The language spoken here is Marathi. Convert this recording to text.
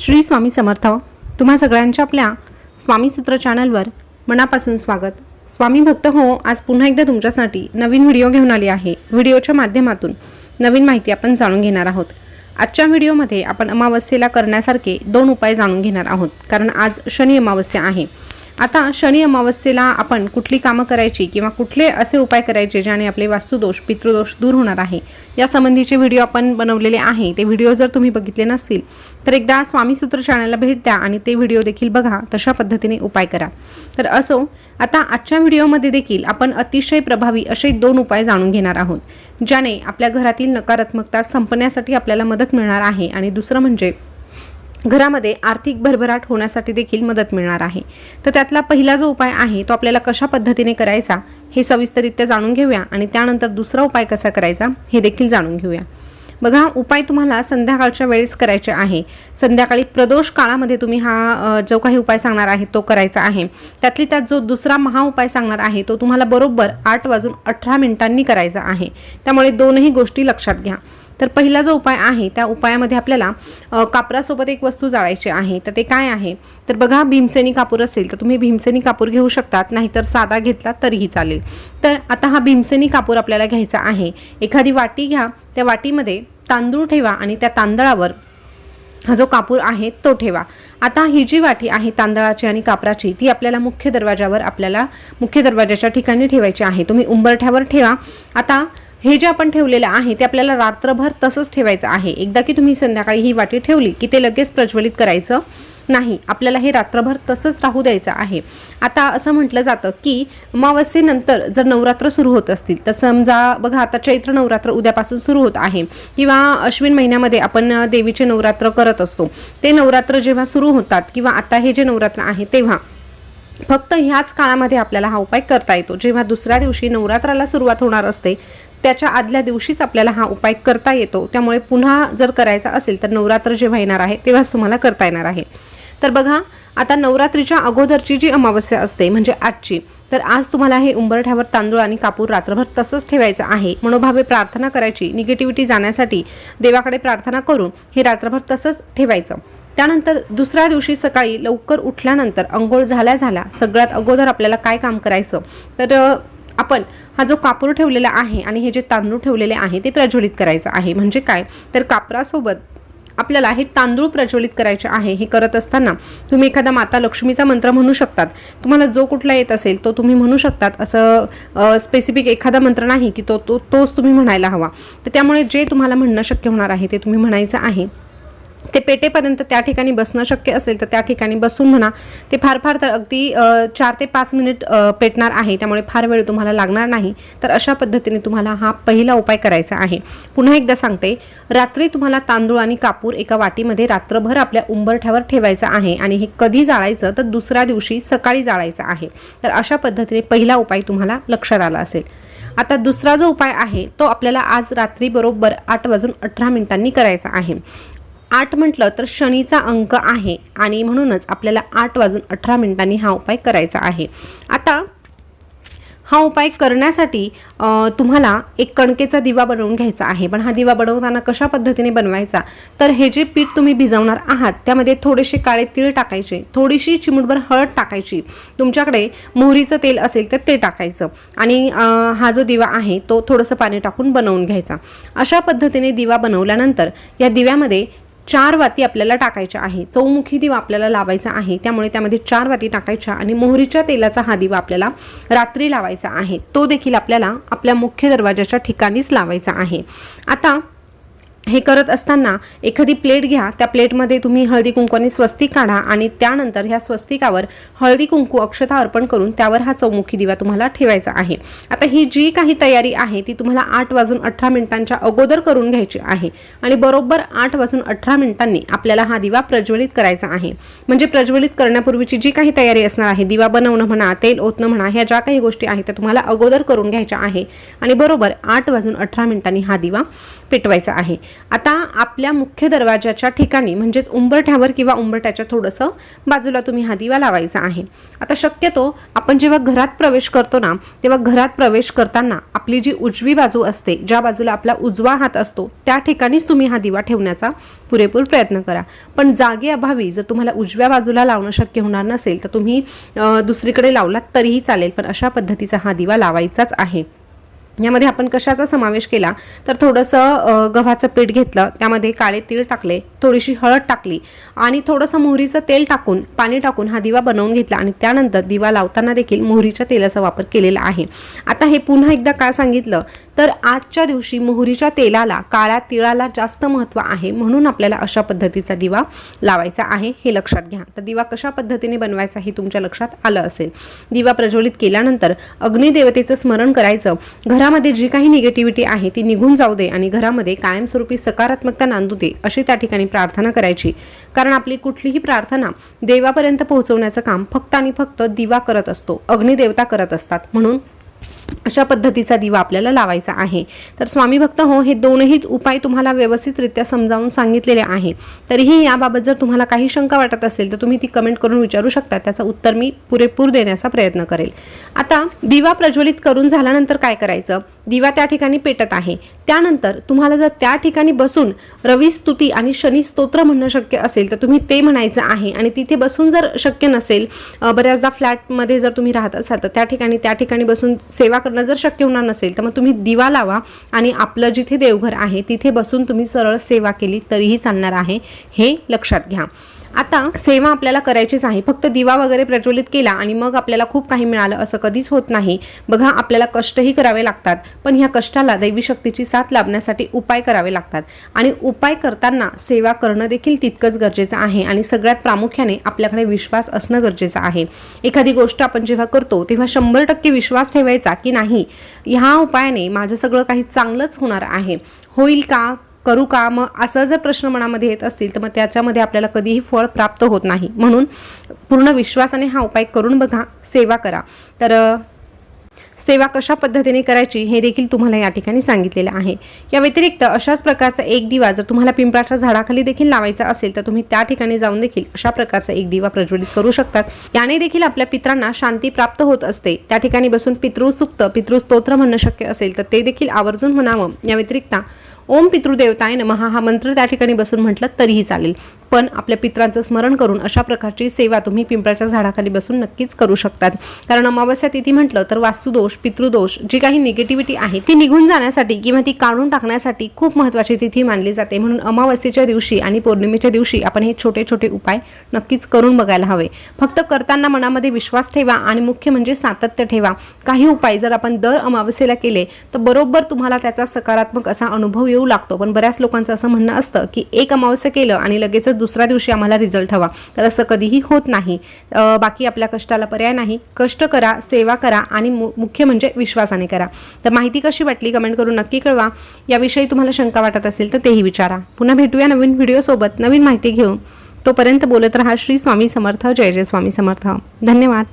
श्री स्वामी समर्थ. तुम्हा सगळ्यांच्या आपल्या स्वामी सूत्र चॅनलवर मनापासून स्वागत. स्वामी भक्त हो आज पुन्हा एकदा तुमच्यासाठी नवीन व्हिडिओ घेऊन आली आहे. व्हिडिओच्या माध्यमातून नवीन माहिती आपण जाणून घेणार आहोत. आजच्या व्हिडिओमध्ये आपण अमावस्येला करण्यासारखे दोन उपाय जाणून घेणार आहोत. कारण आज शनी अमावस्या आहे. आता शनी अमावस्येला आपण कुठली कामं करायची किंवा कुठले असे उपाय करायचे ज्याने आपले वास्तुदोष पितृदोष दूर होणार आहे? या संबंधीचे व्हिडिओ आपण बनवलेले आहे. ते व्हिडिओ जर तुम्ही बघितले नसतील तर एकदा स्वामीसूत्र चॅनलला भेट द्या आणि ते व्हिडिओ देखील बघा. तशा पद्धतीने उपाय करा. तर असो आता आजच्या व्हिडिओमध्ये देखील आपण अतिशय प्रभावी असे दोन उपाय जाणून घेणार आहोत ज्याने आपल्या घरातील नकारात्मकता संपण्यासाठी आपल्याला मदत मिळणार आहे. आणि दुसरं म्हणजे घरामध्ये आर्थिक भरभराट होण्यासाठी देखील मदत मिळणार आहे. तर त्यातला पहिला जो उपाय आहे तो आपल्याला कशा पद्धतीने करायचा हे सविस्तरित्या जाणून घेऊया आणि त्यानंतर दुसरा उपाय कसा करायचा हे देखील जाणून घेऊया. बघा उपाय तुम्हाला संध्याकाळच्या वेळेस करायचे आहे. संध्याकाळी प्रदोष काळामध्ये तुम्ही हा जो काही उपाय सांगणार आहे तो करायचा आहे. त्यातली त्यात जो दुसरा महा उपाय सांगणार आहे तो तुम्हाला बरोबर आठ वाजून अठरा मिनिटांनी करायचा आहे. त्यामुळे दोनही गोष्टी लक्षात घ्या. तर पहिला जो उपाय आहे त्या उपायामध्ये आपल्याला कापरासोबत एक वस्तू जाळायची आहे. तर ते काय आहे? तर बघा भीमसेनी कापूर असेल तर तुम्ही भीमसेनी कापूर घेऊ शकतात नाहीतर साधा घेतला तरीही चालेल. तर आता हा भीमसेनी कापूर आपल्याला घ्यायचा आहे. एखादी वाटी घ्या त्या वाटीमध्ये तांदूळ ठेवा आणि त्या तांदळावर हा जो कापूर आहे तो ठेवा. आता ही जी वाटी आहे तांदळाची आणि कापराची ती आपल्याला मुख्य दरवाजावर आपल्याला मुख्य दरवाजाच्या ठिकाणी ठेवायची आहे. तुम्ही उंबरठ्यावर ठेवा. आता हे जे आपण ठेवलेलं आहे ते आपल्याला रात्रभर तसंच ठेवायचं आहे. एकदा की तुम्ही संध्याकाळी ही वाटी ठेवली की ते लगेच प्रज्वलित करायचं नाही. आपल्याला हे रात्रभर तसंच राहू द्यायचं आहे. आता असं म्हटलं जातं की अमावस्येनंतर जर नवरात्र सुरू होत असतील तर समजा बघा आता चैत्र नवरात्र उद्यापासून सुरू होत आहे. किंवा अश्विन महिन्यामध्ये आपण देवीचे नवरात्र करत असतो. ते नवरात्र जेव्हा सुरू होतात किंवा आता हे जे नवरात्र आहे तेव्हा फक्त ह्याच काळामध्ये आपल्याला हा उपाय करता येतो. जेव्हा दुसऱ्या दिवशी नवरात्राला सुरुवात होणार असते त्याच्या आदल्या दिवशीच आपल्याला हा उपाय करता येतो. त्यामुळे पुन्हा जर करायचा असेल तर नवरात्र जेव्हा येणार आहे तेव्हाच तुम्हाला करता येणार आहे. तर बघा आता नवरात्रीच्या अगोदरची जी अमावस्या असते म्हणजे आजची तर आज तुम्हाला हे उंबरठ्यावर तांदूळ आणि कापूर रात्रभर तसंच ठेवायचं आहे. मनोभावे प्रार्थना करायची निगेटिव्हिटी जाण्यासाठी देवाकडे प्रार्थना करून हे रात्रभर तसंच ठेवायचं. त्यानंतर दुसऱ्या दिवशी सकाळी लवकर उठल्यानंतर अंघोळ झाल्या झाल्या सगळ्यात अगोदर आपल्याला काय काम करायचं? तर आपण हा जो कापूर ठेवलेला आहे आणि हे जे तांदूळ ठेवलेले आहे ते प्रज्वलित करायचं आहे. म्हणजे काय? तर कापरासोबत आपल्याला हे तांदूळ प्रज्वलित करायचे आहे हे करत असताना तुम्ही एखादा माता लक्ष्मीचा मंत्र म्हणू शकतात. तुम्हाला जो कुठला येत असेल तो तुम्ही म्हणू शकतात. असं स्पेसिफिक एखादा मंत्र नाही की तो तो तोच तुम्ही म्हणायला हवा. तर त्यामुळे जे तुम्हाला म्हणणं शक्य होणार आहे ते तुम्ही म्हणायचं आहे. ते पेटेपर्यंत त्या ठिकाणी बसणं शक्य असेल तर त्या ठिकाणी बसून म्हणा. ते फार फार तर अगदी चार ते पाच मिनिट पेटणार आहे. त्यामुळे फार वेळ तुम्हाला लागणार नाही. तर अशा पद्धतीने तुम्हाला हा पहिला उपाय करायचा आहे. पुन्हा एकदा सांगते रात्री तुम्हाला तांदूळ आणि कापूर एका वाटीमध्ये रात्रभर आपल्या उंबरठ्यावर ठेवायचं आहे आणि हे कधी जाळायचं तर दुसऱ्या दिवशी सकाळी जाळायचं आहे. तर अशा पद्धतीने पहिला उपाय तुम्हाला लक्षात आला असेल. आता दुसरा जो उपाय आहे तो आपल्याला आज रात्री बरोबर आठ वाजून अठरा मिनिटांनी करायचा आहे. आठ म्हटलं तर शनीचा अंक आहे आणि म्हणूनच आपल्याला आठ वाजून अठरा मिनिटांनी हा उपाय करायचा आहे. आता हा उपाय करण्यासाठी तुम्हाला एक कणकेचा दिवा बनवून घ्यायचा आहे. पण हा दिवा बनवताना कशा पद्धतीने बनवायचा? तर हे जे पीठ तुम्ही भिजवणार आहात त्यामध्ये थोडेसे काळे तीळ टाकायचे थोडीशी चिमूटभर हळद टाकायची. तुमच्याकडे मोहरीचं तेल असेल तर ते टाकायचं. आणि हा जो दिवा आहे तो थोडंसं पाणी टाकून बनवून घ्यायचा. अशा पद्धतीने दिवा बनवल्यानंतर या दिव्यामध्ये चार वाती आपल्याला टाकायच्या आहे. चौमुखी दिवा आपल्याला लावायचा आहे. त्यामुळे त्यामध्ये चार वाती टाकायच्या आणि मोहरीच्या तेलाचा हा दिवा आपल्याला रात्री लावायचा आहे. तो देखील आपल्याला आपल्या मुख्य दरवाजाच्या ठिकाणीच लावायचा आहे. आता हे करत असताना एखादी प्लेट घ्या त्या प्लेटमध्ये तुम्ही हळदी कुंकवाने स्वस्तिक काढा आणि त्यानंतर ह्या स्वस्तिकावर हळदी कुंकू अक्षता अर्पण करून त्यावर हा चौमुखी दिवा तुम्हाला ठेवायचा आहे. आता ही जी काही तयारी आहे ती तुम्हाला आठ वाजून अठरा मिनिटांच्या अगोदर करून घ्यायची आहे आणि बरोबर आठ वाजून अठरा मिनिटांनी आपल्याला हा दिवा प्रज्वलित करायचा आहे. म्हणजे प्रज्वलित करण्यापूर्वीची जी काही तयारी असणार आहे दिवा बनवणं म्हणा तेल ओतणं म्हणा ह्या ज्या काही गोष्टी आहेत त्या तुम्हाला अगोदर करून घ्यायच्या आहे आणि बरोबर आठ वाजून अठरा मिनिटांनी हा दिवा पेटवायचा आहे. आता आपल्या मुख्य दरवाजाच्या ठिकाणी म्हणजेच उंबरठ्यावर किंवा उंबरठ्याच्या थोडंसं बाजूला तुम्ही हा दिवा लावायचा आहे. आता शक्यतो आपण जेव्हा घरात प्रवेश करतो ना तेव्हा घरात प्रवेश करताना आपली जी उजवी बाजू असते ज्या बाजूला आपला उजवा हात असतो त्या ठिकाणीच तुम्ही हा दिवा ठेवण्याचा पुरेपूर प्रयत्न करा. पण जागे अभावी जर तुम्हाला उजव्या बाजूला लावणं शक्य होणार नसेल तर तुम्ही दुसरीकडे लावलात तरीही चालेल पण अशा पद्धतीचा हा दिवा लावायचाच आहे. यामध्ये आपण कशाचा समावेश केला? तर थोडंसं गव्हाचं पीठ घेतलं त्यामध्ये काळे तीळ टाकले थोडीशी हळद टाकली आणि थोडंसं मोहरीचं तेल टाकून पाणी टाकून हा दिवा बनवून घेतला आणि त्यानंतर दिवा लावताना देखील मोहरीच्या तेलाचा वापर केलेला आहे. आता हे पुन्हा एकदा काय सांगितलं? तर आजच्या दिवशी मोहरीच्या तेलाला काळ्या तिळाला जास्त महत्त्व आहे म्हणून आपल्याला अशा पद्धतीचा दिवा लावायचा आहे हे लक्षात घ्या. तर दिवा कशा पद्धतीने बनवायचा हे तुमच्या लक्षात आलं असेल. दिवा प्रज्वलित केल्यानंतर अग्निदेवतेचं स्मरण करायचं. घरामध्ये जी काही निगेटिव्हिटी आहे ती निघून जाऊ दे आणि घरामध्ये कायमस्वरूपी सकारात्मकता नांदू दे अशी त्या ठिकाणी प्रार्थना करायची. कारण आपली कुठलीही प्रार्थना देवापर्यंत पोहोचवण्याचं काम फक्त आणि फक्त दिवा करत असतो अग्निदेवता करत असतात. म्हणून अशा पद्धतीचा दिवा आपल्याला लावायचा आहे. तर स्वामी भक्त हो हे दोनही उपाय तुम्हाला व्यवस्थितरित्या समजावून सांगितलेले आहे. तरीही याबाबत जर तुम्हाला काही शंका वाटत असेल तर तुम्ही ती कमेंट करून विचारू शकता. त्याचं उत्तर मी पुरेपूर देण्याचा प्रयत्न करेल. आता दिवा प्रज्वलित करून झाल्यानंतर काय करायचं? दिवा त्या ठिकाणी पेटत आहे. त्यानंतर तुम्हाला जर त्या ठिकाणी बसून रवी स्तुती आणि शनी स्तोत्र म्हणणं शक्य असेल तर तुम्ही ते म्हणायचं आहे. आणि तिथे बसून जर शक्य नसेल बऱ्याचदा फ्लॅटमध्ये जर तुम्ही राहत असाल तर त्या ठिकाणी त्या ठिकाणी बसून सेवा करणं जर शक्य होणार नसेल तर मग तुम्ही दिवा लावा आणि आपलं जिथे देवघर आहे तिथे बसून तुम्ही सरळ सेवा केली तरीही चालणार आहे. हे लक्षात घ्या. आता सेवा आपल्याला करायचीच आहे. फक्त दिवा वगैरे प्रज्वलित केला आणि मग आपल्याला खूप काही मिळालं असं कधीच होत नाही. बघा आपल्याला कष्टही करावे लागतात पण ह्या कष्टाला दैवी शक्तीची साथ लाभण्यासाठी उपाय करावे लागतात. आणि उपाय करताना सेवा करणं देखील तितकंच गरजेचं आहे आणि सगळ्यात प्रामुख्याने आपल्याकडे विश्वास असणं गरजेचं आहे. एखादी गोष्ट आपण जेव्हा करतो तेव्हा शंभर टक्के विश्वास ठेवायचा की नाही ह्या उपायाने माझं सगळं काही चांगलंच होणार आहे. होईल का? करू का? मग असं जर प्रश्न मनामध्ये येत असतील तर मग त्याच्यामध्ये आपल्याला कधीही फळ प्राप्त होत नाही. म्हणून पूर्ण विश्वासाने हा उपाय करून बघा सेवा करा. तर सेवा कशा पद्धतीने करायची हे देखील तुम्हाला या ठिकाणी सांगितलेलं आहे. या व्यतिरिक्त अशाच प्रकारचा एक दिवा जर तुम्हाला पिंपळाच्या झाडाखाली देखील लावायचा असेल तर तुम्ही त्या ठिकाणी जाऊन देखील अशा प्रकारचा एक दिवा प्रज्वलित करू शकतात. याने देखील आपल्या पित्रांना शांती प्राप्त होत असते. त्या ठिकाणी बसून पितृसुक्त पितृस्तोत्र म्हणणं शक्य असेल तर ते देखील आवर्जून म्हणावं. या व्यतिरिक्त ओम पितृदेवताय नमहा हा मंत्र त्या ठिकाणी बसून म्हटलं तरीही चालेल. पण आपल्या पित्रांचं स्मरण करून अशा प्रकारची सेवा तुम्ही पिंपळाच्या झाडाखाली बसून नक्कीच करू शकतात. कारण अमावस्या तिथी म्हटलं तर वास्तुदोष पितृदोष जी काही निगेटिव्हिटी आहे ती निघून जाण्यासाठी किंवा ती काढून टाकण्यासाठी खूप महत्त्वाची तिथी मानली जाते. म्हणून अमावस्येच्या दिवशी आणि पौर्णिमेच्या दिवशी आपण हे छोटे छोटे उपाय नक्कीच करून बघायला हवे. फक्त करताना मनामध्ये विश्वास ठेवा आणि मुख्य म्हणजे सातत्य ठेवा. काही उपाय जर आपण दर अमावस्येला केले तर बरोबर तुम्हाला त्याचा सकारात्मक असा अनुभव येऊ लागतो. पण बऱ्याच लोकांचं असं म्हणणं असतं की एक अमावस्या केलं आणि लगेचच दुसऱ्या दिवशी आम्हाला रिझल्ट हवा. तर असं कधीही होत नाही. बाकी आपल्या कष्टाला पर्याय नाही. कष्ट करा सेवा करा आणि मु- मुख्य म्हणजे विश्वासाने करा. तर माहिती कशी वाटली कमेंट करून नक्की कळवा. याविषयी तुम्हाला शंका वाटत असेल तर तेही विचारा. पुन्हा भेटूया नवीन व्हिडिओसोबत नवीन माहिती घेऊन. तोपर्यंत बोलत रहा श्री स्वामी समर्थ. जय जय स्वामी समर्थ. धन्यवाद.